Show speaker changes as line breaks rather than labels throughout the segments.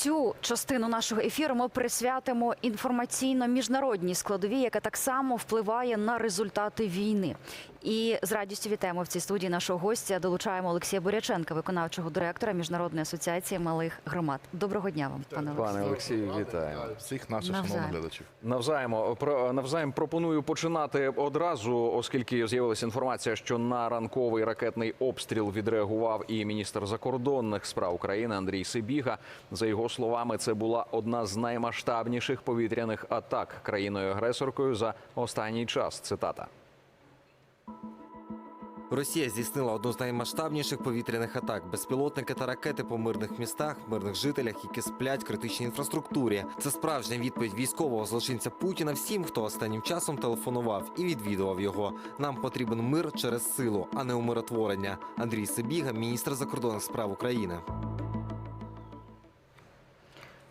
Цю частину нашого ефіру ми присвятимо інформаційно-міжнародній складовій, яка так само впливає на результати війни. І з радістю вітаємо в цій студії нашого гостя. Долучаємо Олексія Боряченка, виконавчого директора Міжнародної асоціації малих громад. Доброго дня вам, пане Олексію.
Пане Олексію, вітаємо.
всіх наших шановних глядачів.
Навзаємо про навзаєм пропоную починати одразу, оскільки з'явилася інформація, що на ранковий ракетний обстріл відреагував і міністр закордонних справ України Андрій Сибіга. За його словами, це була одна з наймасштабніших повітряних атак країною агресоркою за останній час. Цитата.
Росія здійснила одну з наймасштабніших повітряних атак. Безпілотники та ракети по мирних містах, мирних жителях, які сплять критичній інфраструктурі. Це справжня відповідь військового злочинця Путіна всім, хто останнім часом телефонував і відвідував його. Нам потрібен мир через силу, а не умиротворення. Андрій Сибіга, міністр закордонних справ України.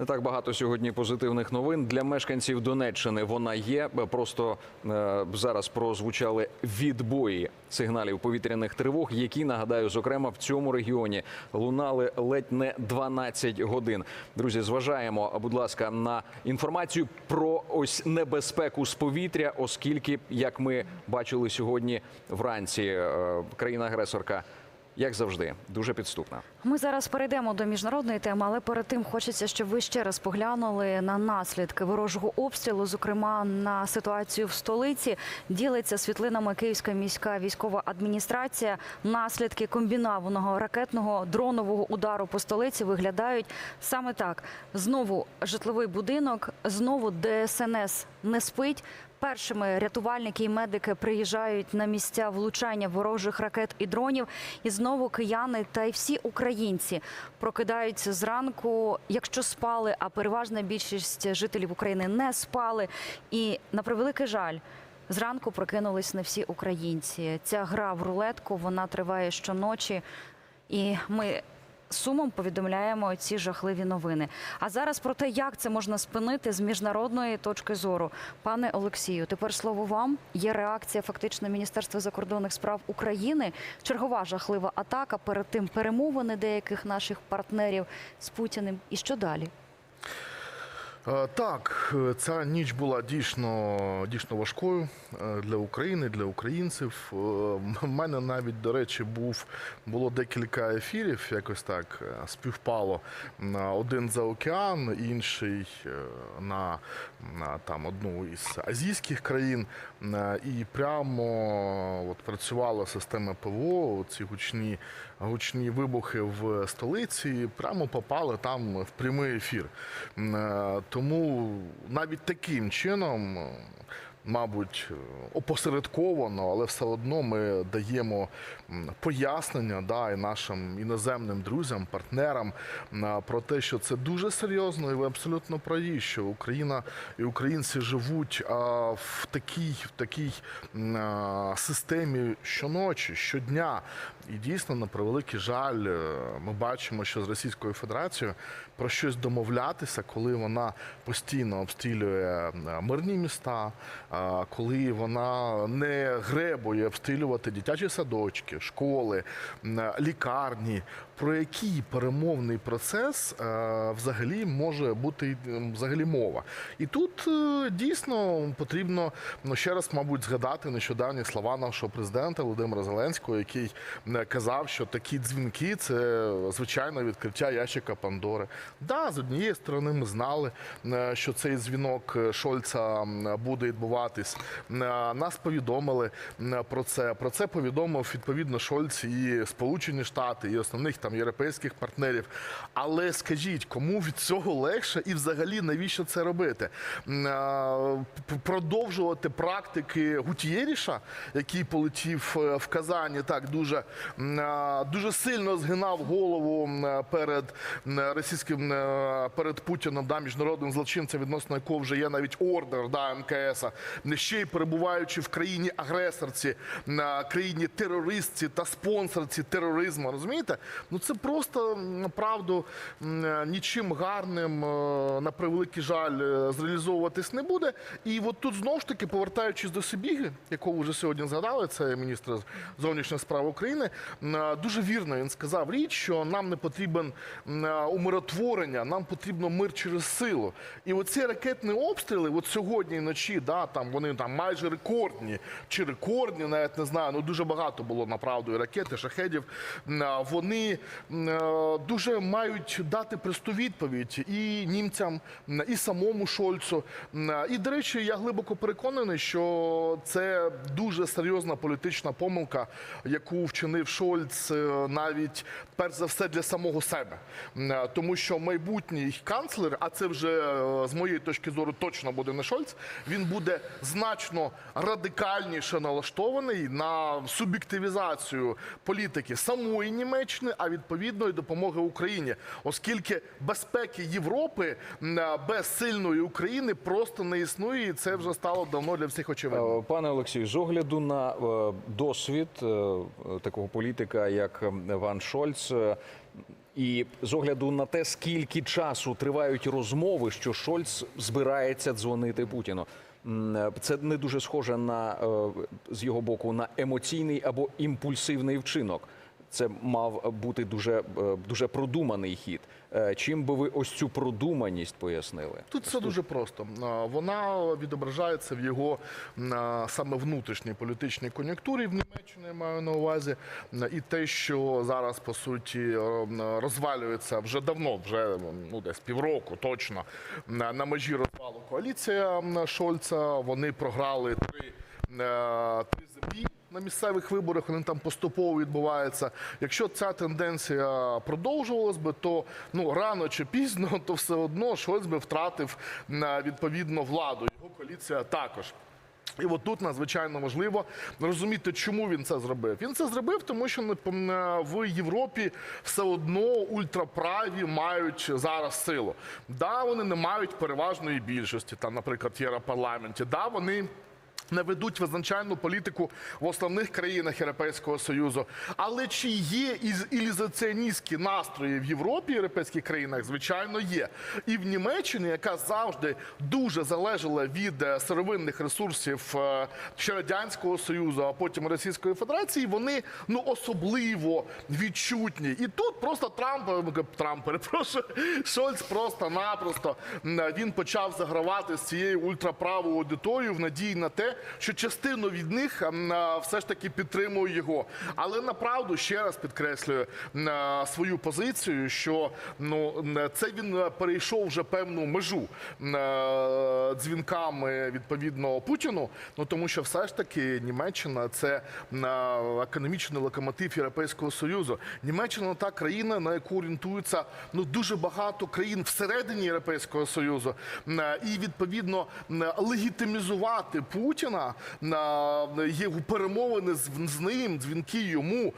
Не так багато сьогодні позитивних новин для мешканців Донеччини. Вона є. Просто е, зараз прозвучали відбої сигналів повітряних тривог, які нагадаю, зокрема в цьому регіоні лунали ледь не 12 годин. Друзі, зважаємо, будь ласка, на інформацію про ось небезпеку з повітря, оскільки, як ми бачили сьогодні вранці, е, країна-агресорка. Як завжди, дуже підступна.
Ми зараз перейдемо до міжнародної теми, але перед тим хочеться, щоб ви ще раз поглянули на наслідки ворожого обстрілу, зокрема на ситуацію в столиці. Ділиться світлинами Київська міська військова адміністрація. Наслідки комбінованого ракетного дронового удару по столиці виглядають саме так: знову житловий будинок, знову ДСНС не спить. Першими рятувальники і медики приїжджають на місця влучання ворожих ракет і дронів. І знову кияни та й всі українці прокидаються зранку, якщо спали, а переважна більшість жителів України не спали. І на превеликий жаль. Зранку прокинулись не всі українці. Ця гра в рулетку вона триває щоночі, і ми сумом повідомляємо ці жахливі новини. А зараз про те, як це можна спинити з міжнародної точки зору. Пане Олексію, тепер слово вам. Є реакція фактично Міністерства закордонних справ України. Чергова жахлива атака. Перед тим перемовини деяких наших партнерів з Путіним. І що далі?
Е, Так, е, ця ніч була дійсно, дійсно важкою е, для України, для українців. Е, В мене навіть, до речі, був було декілька ефірів, якось так е, співпало. Один за океан, інший е, на, на там одну із азійських країн. Е, І прямо от працювала система ПВО, ці гучні, гучні вибухи в столиці, прямо попали там в прямий ефір. Е, Тому навіть таким чином, мабуть, опосередковано, але все одно ми даємо пояснення да, і нашим іноземним друзям, партнерам про те, що це дуже серйозно, і ви абсолютно праві, що Україна і українці живуть в такій, в такій системі щоночі, щодня. І дійсно, на превеликий жаль, е, ми бачимо, що з Російською Федерацією про щось домовлятися, коли вона постійно обстрілює мирні міста, коли вона не гребує обстрілювати дитячі садочки, школи, лікарні. Про який перемовний процес е, взагалі може бути взагалі мова? І тут е, дійсно потрібно ну ще раз, мабуть, згадати нещодавні слова нашого президента Володимира Зеленського, який казав, що такі дзвінки це звичайно відкриття ящика Пандори. Да, з однієї сторони, ми знали, е, що цей дзвінок Шольца буде відбуватись. Нас повідомили про це. Про це повідомив відповідно Шольц і Сполучені Штати, і основних там європейських партнерів. Але скажіть, кому від цього легше і взагалі навіщо це робити? Продовжувати практики Гутієріша, який полетів е, в Казані, так дуже, дуже сильно згинав голову перед російським е, перед Путіном, да, міжнародним злочинцем, відносно якого вже є навіть ордер да, МКС, ще й перебуваючи в країні агресорці, країні терористці та спонсорці тероризму. Розумієте? Ну це просто е, нічим гарним е, на превеликий жаль е, зреалізовуватись не буде. І от тут знову ж таки, повертаючись до Сибіги, якого вже сьогодні згадали, це міністр зовнішніх справ України. е, Дуже вірно він сказав річ, що нам не потрібен умиротворення, нам потрібно мир через силу. І оці ракетні обстріли, от сьогодні вночі, да, там вони там майже рекордні чи рекордні, навіть не знаю. Ну дуже багато було направду і ракет, і шахедів. Вони дуже мають дати просту відповідь і німцям, і самому Шольцу. Е, І до речі, я глибоко переконаний, що це дуже серйозна політична помилка, яку вчинив Шольц е, навіть перш за все для самого себе, е, тому що майбутній канцлер, а це вже е, з моєї точки зору точно буде не Шольц. Він буде значно радикальніше налаштований на суб'єктивізацію політики самої Німеччини, а відповідно і допомоги Україні, оскільки безпеки Європи без сильної України просто не існує, і це вже стало давно для всіх очевидно.
Е, Пане Олексію, з огляду на е, досвід е, такого політика, як Ван Шольц, і з огляду на те, скільки часу тривають розмови, що Шольц збирається дзвонити Путіну. Це не дуже схоже на з його боку на емоційний або імпульсивний вчинок. Це мав бути дуже, е, дуже продуманий хід. Е, Чим би ви ось цю продуманість пояснили?
Тут все дуже просто. Вона відображається в його саме внутрішній політичній кон'юнктурі в Німеччині, я маю на увазі. І те, що зараз по суті е, розвалюється вже давно, вже ну десь півроку точно на межі розвалу коаліція Шольца. Вони програли три, е, три землі. На місцевих виборах вони там поступово відбуваються. Якщо ця тенденція продовжувалась би, то ну рано чи пізно, то все одно Шольц би втратив відповідно владу. Його коаліція також. І от тут надзвичайно важливо розуміти, чому він це зробив. Він це зробив, тому що пом- е, в Європі все одно ультраправі мають зараз силу. Да, вони не мають переважної більшості, там, наприклад, в Європарламенті. Да, вони не ведуть визначальну політику в основних країнах Європейського Союзу. Але чи є ілізаціоністські настрої в Європі, європейських країнах? Звичайно, є. І в Німеччині, яка завжди дуже залежала від е, сировинних ресурсів е, ще Радянського Союзу, а потім Російської Федерації, вони ну особливо відчутні. І тут просто Трамп, е, Трамп, перепрошую, Шольц просто-напросто він почав загравати з цією ультраправою аудиторією в надії на те, що частину від них все ж таки підтримує його. Але направду ще раз підкреслюю м, свою позицію, що ну м, це він е, перейшов вже певну межу е, дзвінками відповідно Путіну. Ну тому що все ж таки Німеччина це економічний локомотив Європейського союзу. Німеччина та країна, на яку орієнтуються ну дуже багато країн всередині Європейського союзу, е, і відповідно легітимізувати Путіна на його перемовини з, з ним, дзвінки йому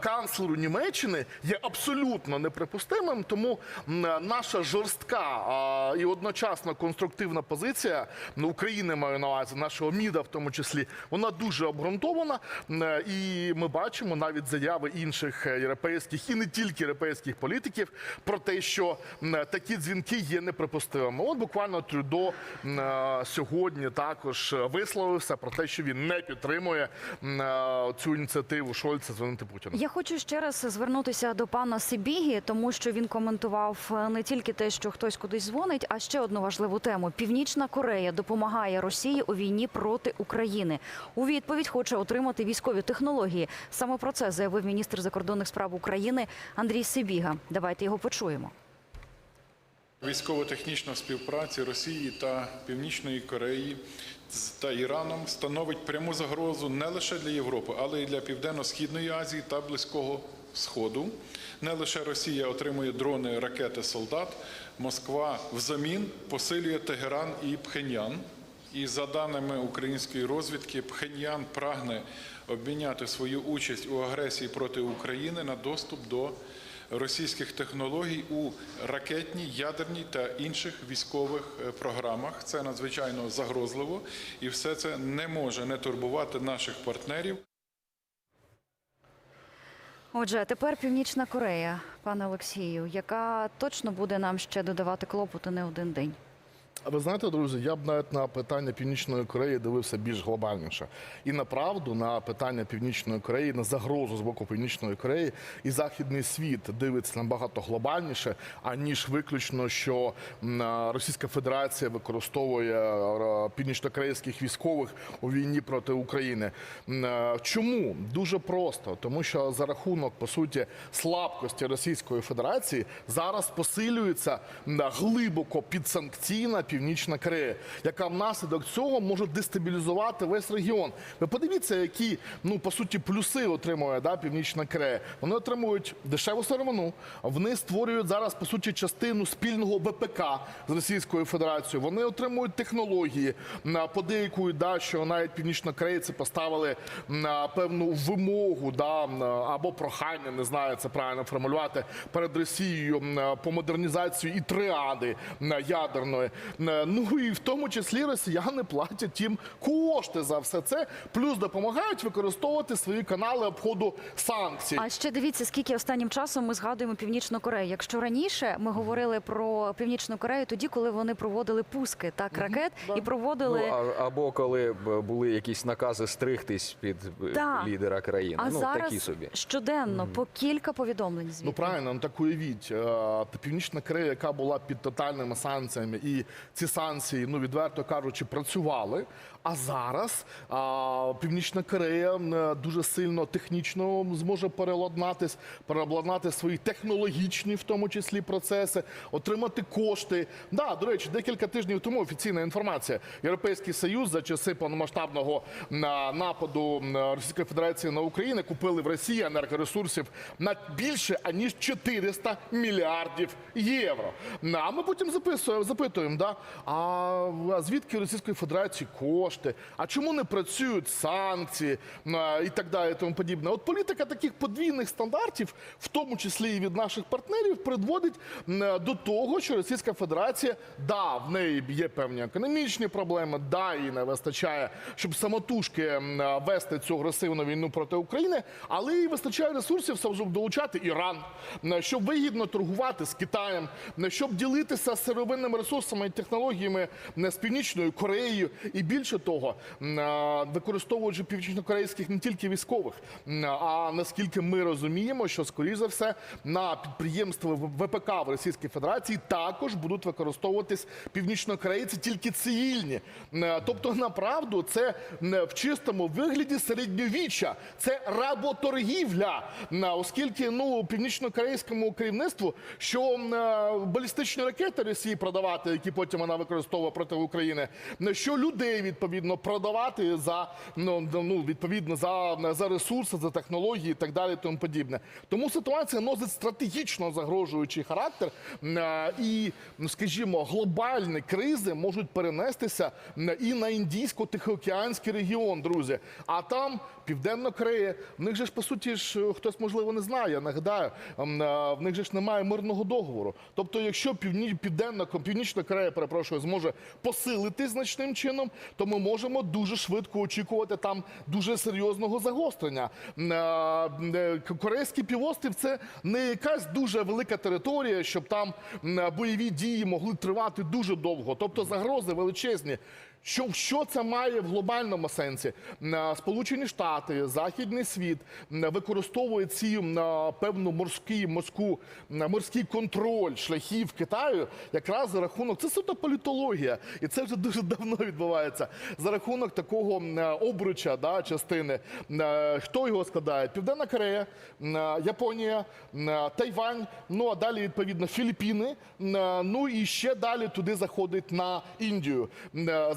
канцлеру Німеччини є абсолютно неприпустимим. Тому наша жорстка і одночасно конструктивна позиція ну, України маю на увазі, нашого МІДа, в тому числі, вона дуже обґрунтована. І ми бачимо навіть заяви інших е, європейських і не тільки європейських політиків про те, що такі дзвінки є неприпустимими. От буквально Трюдо е, сьогодні також висловився про те, що він не підтримує е, цю ініціативу Шольца дзвонити Путіну.
Я хочу ще раз звернутися до пана Сибігі, тому що він коментував е, не тільки те, що хтось кудись дзвонить, а ще одну важливу тему: Північна Корея допомагає Росії у війні проти України. У відповідь хоче отримати військові технології. Саме про це заявив міністр закордонних справ України Андрій Сибіга. Давайте його почуємо.
Військово-технічна співпраця Росії та Північної Кореї та Іраном становить пряму загрозу не лише для Європи, але й для Південно-Східної Азії та Близького Сходу. Не лише Росія отримує дрони, ракети, солдат. Москва взамін посилює Тегеран і Пхеньян. І за даними української розвідки, Пхеньян прагне обміняти свою участь у агресії проти України на доступ до російських технологій у ракетній, ядерній та інших військових е, програмах. Це надзвичайно загрозливо, і все це не може не турбувати наших партнерів.
Отже, тепер Північна Корея, пане Олексію, яка точно буде нам ще додавати клопоту не один день.
Ви знаєте, друзі, я б навіть на питання Північної Кореї дивився більш глобальніше. І направду на питання Північної Кореї, на загрозу з боку Північної Кореї, і західний світ дивиться набагато глобальніше, аніж виключно, що Російська Федерація використовує а, північнокорейських військових у війні проти України. Чому? Дуже просто, тому що за рахунок по суті слабкості Російської Федерації зараз посилюється глибоко підсанкційна Північна Корея, яка внаслідок цього може дестабілізувати весь регіон. Ви подивіться, які ну по суті плюси отримує да, Північна Корея. Вони отримують дешеву сировину. Вони створюють зараз по суті частину спільного ВПК з Російською Федерацією. Вони отримують технології. На подейкують, да, що навіть північнокорейці поставили на певну вимогу, да, або прохання, не знаю, це правильно формулювати перед Росією по модернізації і триади ядерної. М, Ну і в тому числі росіяни платять їм кошти за все це, плюс допомагають використовувати свої канали обходу санкцій.
А ще дивіться, скільки останнім часом ми згадуємо Північну Корею. Якщо раніше ми говорили про Північну Корею, тоді коли вони проводили пуски так ракет і проводили.
Ну, а- або коли були якісь накази стригтись під е,
Так.
лідера країни.
а
ну
зараз
такі собі.
щоденно по кілька повідомлень звідти.
Ну правильно, ну так уявіть, е, Північна Корея, яка була під тотальними санкціями, і ці санкції, ну відверто кажучи, працювали. А зараз а, Північна Корея дуже сильно технічно зможе переладнатись, переобладнати свої технологічні, в тому числі, процеси, отримати кошти. Да, до речі, декілька тижнів тому офіційна інформація. Європейський Союз за часи повномасштабного нападу Російської Федерації на Україну купили в Росії енергоресурсів на більше аніж 400 мільярдів євро. А ми потім записуємо, запитуємо, да? а звідки Російської Федерації кошти? А чому не працюють санкції і так далі, тому подібне? От політика таких подвійних стандартів, в тому числі і від наших партнерів, приводить до того, що Російська Федерація, да, в неї є певні економічні проблеми, да, їй не вистачає, щоб самотужки вести цю агресивну війну проти України, але їй вистачає ресурсів, щоб долучати Іран, щоб вигідно торгувати з Китаєм, щоб ділитися сировинними ресурсами і технологіями з Північною Кореєю. І більше того, використовуючи північнокорейських не тільки військових, а наскільки ми розуміємо, що скоріш за все на підприємства ВПК в Російській Федерації також будуть використовуватись північнокорейці, тільки цивільні. Тобто, направду, це в чистому вигляді середньовіччя, це работоргівля, оскільки ну північнокорейському керівництву, що балістичні ракети Росії продавати, які потім вона використовує проти України, що людей відповідно продавати за ну, ну відповідно за, за ресурси, за технології і так далі, тому подібне. Тому ситуація носить стратегічно загрожуючий характер, е, і, ну, скажімо, глобальні кризи можуть перенестися і на індійсько-тихоокеанський регіон, друзі. А там Південна Корея, в них же ж по суті ж е, хтось можливо не знає. Нагадаю, е, в них же ж немає мирного договору. Тобто, якщо півні, південна північна Корея, перепрошую, зможе посилити значним чином, то ми можемо дуже швидко очікувати там дуже серйозного загострення. Е, е, Корейський півострів це не якась дуже велика територія, щоб там бойові дії могли тривати дуже довго. Тобто загрози величезні. Що, що це має в глобальному сенсі? Сполучені Штати, Західний світ м, використовують ці певну морський, морську, морський контроль шляхів Китаю якраз за рахунок, це суто політологія, і це вже дуже давно відбувається. За рахунок такого обруча да, частини. Хто його складає? Південна Корея, Японія, Тайвань, ну а далі відповідно Філіппіни. Ну і ще далі туди заходить на Індію.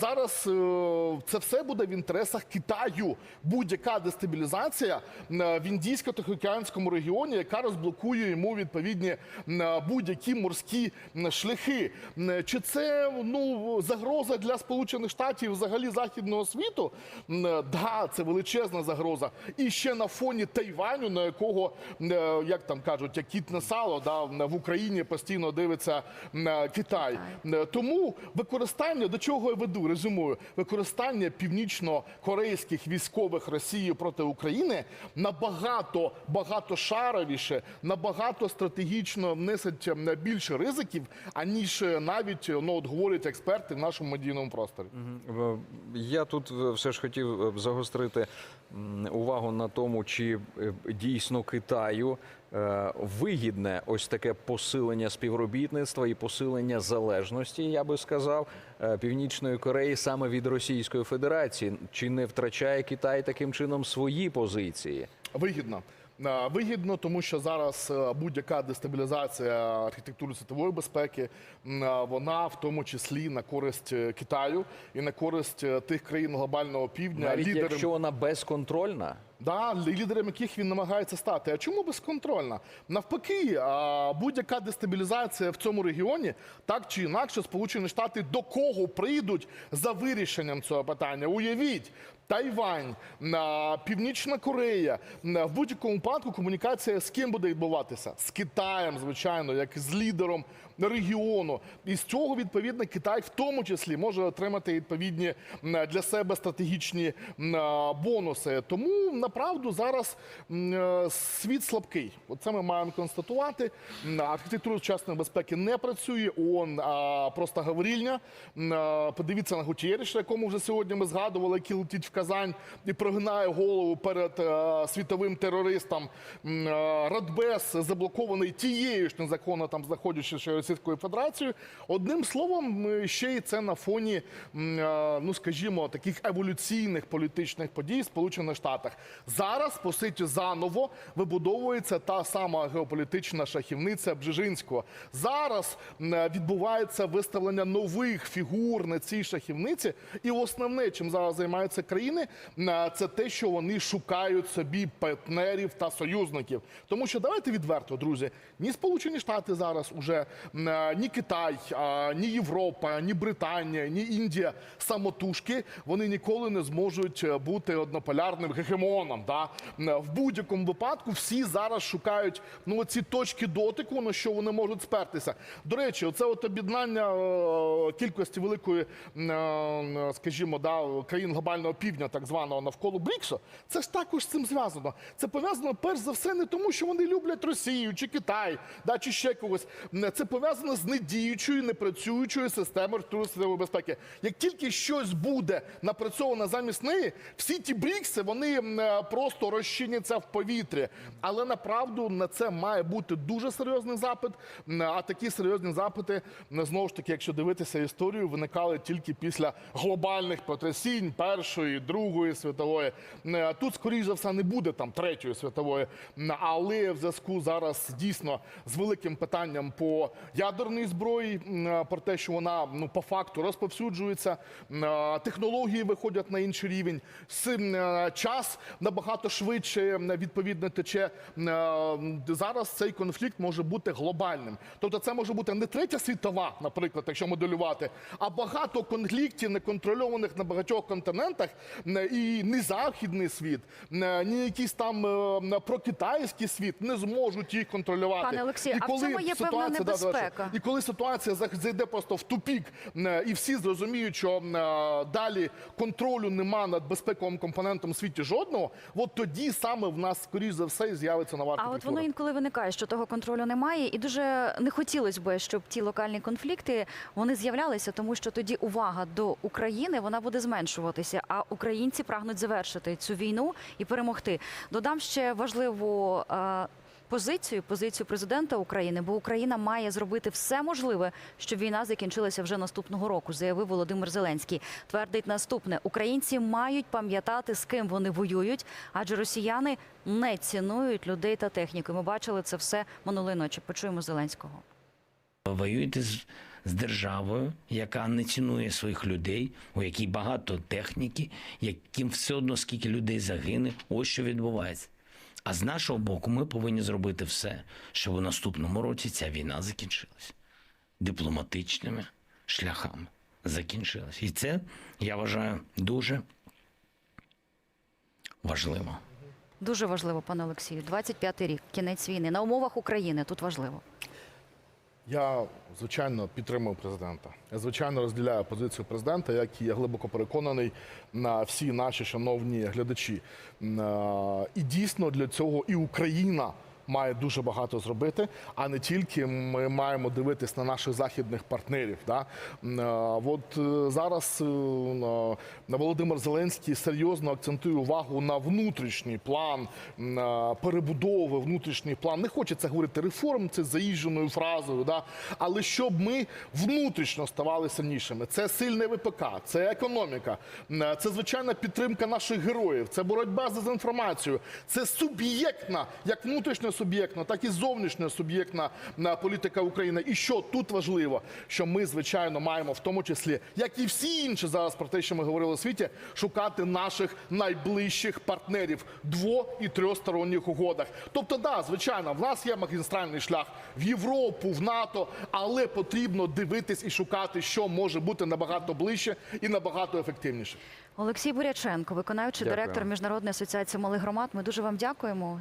Зараз е, це все буде в інтересах Китаю. Будь-яка дестабілізація в індійсько-тихоокеанському регіоні, яка розблокує йому відповідні будь-які морські шляхи. Чи це ну загроза для Сполучених Штатів, взагалі західного світу? Да, це величезна загроза. І ще на фоні Тайваню, на якого е, як там кажуть, як кіт на сало, да, в Україні постійно дивиться м, Китай. Е, Тому використання до чого я веду? Режим зимою використання північно-корейських військових Росією проти України набагато багатошаровіше, набагато стратегічно несуть е, більше ризиків, аніж е, навіть ну от говорять експерти в нашому медійному просторі.
Я тут е, все ж хотів е, загострити увагу на тому, чи е, дійсно Китаю вигідне ось таке посилення співробітництва і посилення залежності, я би сказав, Північної Кореї саме від Російської Федерації. Чи не втрачає Китай таким чином свої позиції?
Вигідно. Е, Вигідно, тому що зараз е, будь-яка дестабілізація архітектури світової безпеки, е, вона в тому числі на користь Китаю і на користь тих країн глобального півдня,
Навіть
лідерам,
якщо вона безконтрольна.
Да, лідером яких він намагається стати. А чому безконтрольна? Навпаки, будь-яка дестабілізація в цьому регіоні, так чи інакше, Сполучені Штати до кого прийдуть за вирішенням цього питання? Уявіть. Тайвань, Північна Корея. В будь-якому випадку комунікація з ким буде відбуватися? З Китаєм, звичайно, як з лідером регіону. І з цього відповідно Китай в тому числі може отримати відповідні для себе стратегічні бонуси. Тому направду зараз е, світ слабкий. Оце ми маємо констатувати. Архітектура сучасної безпеки не працює. ООН просто говорільня. Подивіться на Гутєріша, якому вже сьогодні ми згадували, який летить в Казань і прогинає голову перед е, світовим терористом. Е, Радбез заблокований тією ж незаконно там знаходячись ще Російською Федерацією. Одним словом, е, ще й це на фоні, е, ну скажімо, таких еволюційних політичних подій в Сполучених Штатах. Зараз, по суті, заново вибудовується та сама геополітична шахівниця Бжежинського. Зараз е, відбувається виставлення нових фігур на цій шахівниці. І основне, чим зараз займаються країни, це те, що вони шукають собі партнерів та союзників. Тому що давайте відверто, друзі, ні Сполучені Штати зараз уже ні Китай, ні Європа, ні Британія, ні Індія самотужки вони ніколи не зможуть е, бути однополярним гегемоном. Да? В будь-якому випадку всі зараз шукають ну ці точки дотику, на що вони можуть спертися. До речі, оце от об'єднання е, кількості великої, е, скажімо, да, країн глобального півдня, так званого навколо Бріксу, це ж також з цим зв'язано. Це пов'язано перш за все не тому, що вони люблять Росію чи Китай, да, чи ще когось. Це пов'язано з недіючою, непрацюючою системою світової безпеки. Як тільки щось буде напрацьовано замість неї, всі ті брікси вони е, просто розчиняться в повітрі. Але направду на це має бути дуже серйозний запит. А такі серйозні запити, знову ж таки, якщо дивитися історію, виникали тільки після глобальних потрясінь Першої, Другої світової. Е, Тут, скоріш за все, не буде там третьої світової. Але в зв'язку зараз дійсно з великим питанням по ядерній зброї, е, про те, що вона ну по факту розповсюджується, е, технології виходять на інший рівень. Е, час набагато швидше відповідно тече. Зараз цей конфлікт може бути глобальним. Тобто, це може бути не третя світова, наприклад, якщо моделювати, а багато конфліктів, неконтрольованих на багатьох континентах, і ні західний світ, ні якийсь там прокитайський світ не зможуть їх контролювати.
Пане Олексію,
І
а в
коли
цьому є певна
ситуація- да, да,
небезпека.
і коли ситуація зайде просто в тупік, е, і всі зрозуміють, що е, далі контролю нема над безпековим компонентом в світі жодного, от тоді саме в нас, скоріш за все, і з'явиться нова
А от воно інколи виникає, що того контролю немає, і дуже не хотілося б, щоб ті локальні конфлікти вони з'являлися, тому що тоді увага до України вона буде зменшуватися. А українці прагнуть завершити цю війну і перемогти. Додам ще важливу. Позицію, позицію президента України, бо Україна має зробити все можливе, щоб війна закінчилася вже наступного року, заявив Володимир Зеленський. Твердить наступне: українці мають пам'ятати, з ким вони воюють, адже росіяни не цінують людей та техніку. Ми бачили це все минулої ночі. Почуємо Зеленського.
воюєте з, з державою, яка не цінує своїх людей, у якій багато техніки, яким все одно скільки людей загине. Ось що відбувається. А з нашого боку, ми повинні зробити все, щоб у наступному році ця війна закінчилась дипломатичними шляхами. Закінчилась. І це я вважаю дуже важливо.
Дуже важливо, пане Олексію. 25-й рік, кінець війни на умовах України. Тут важливо.
Я звичайно підтримую президента. Я звичайно розділяю позицію президента, як і я глибоко переконаний на всі наші шановні глядачі. І дійсно для цього і Україна. Має дуже багато зробити, а не тільки ми маємо дивитись на наших західних партнерів. Да? Е, От е, зараз е, Володимир Зеленський серйозно акцентує увагу на внутрішній план перебудови, внутрішній план. Не хочеться говорити реформ, це заїждженою фразою, да? але щоб ми внутрішньо ставали сильнішими. Це сильне ВПК, це економіка, це звичайна підтримка наших героїв, це боротьба з дезінформацією, це суб'єктна, як внутрішньо суб'єктна, так і зовнішньо суб'єктна політика України. І що тут важливо, що ми, звичайно, маємо в тому числі, як і всі інші зараз про те, що ми говорили у світі, шукати наших найближчих партнерів дво- і трьохсторонніх угодах. Тобто, да, звичайно, в нас є магістральний шлях в Європу, в НАТО, але потрібно дивитись і шукати, що може бути набагато ближче і набагато ефективніше.
Олексій Буряченко, виконавчий
Дякую.
директор Міжнародної асоціації малих громад. Ми дуже вам дякуємо.